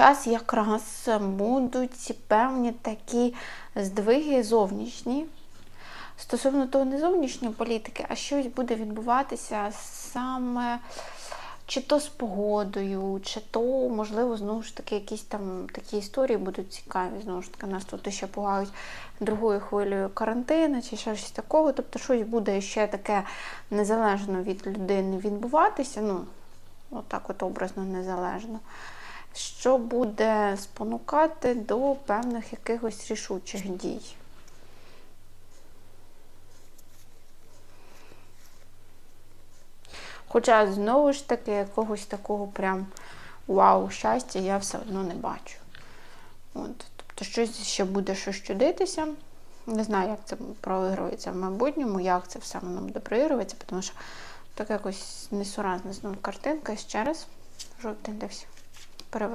час якраз будуть певні такі здвиги зовнішні. Стосовно того не зовнішньої політики, а щось буде відбуватися саме чи то з погодою, чи то, можливо, знову ж таки, якісь там такі історії будуть цікаві. Знову ж таки, нас тут ще пугають другою хвилею карантину, чи ще щось такого. Тобто щось буде ще таке незалежно від людини відбуватися. Ну, отак от образно незалежно. Що буде спонукати до певних якихось рішучих дій. Хоча, знову ж таки, якогось такого прям вау, щастя я все одно не бачу. От, тобто, щось ще буде щось чудитися. Не знаю, як це проігрується в майбутньому, як це все воно буде проігруватися, тому що так якось несуразна знову картинка. Ще раз жовтень дився. Перевер...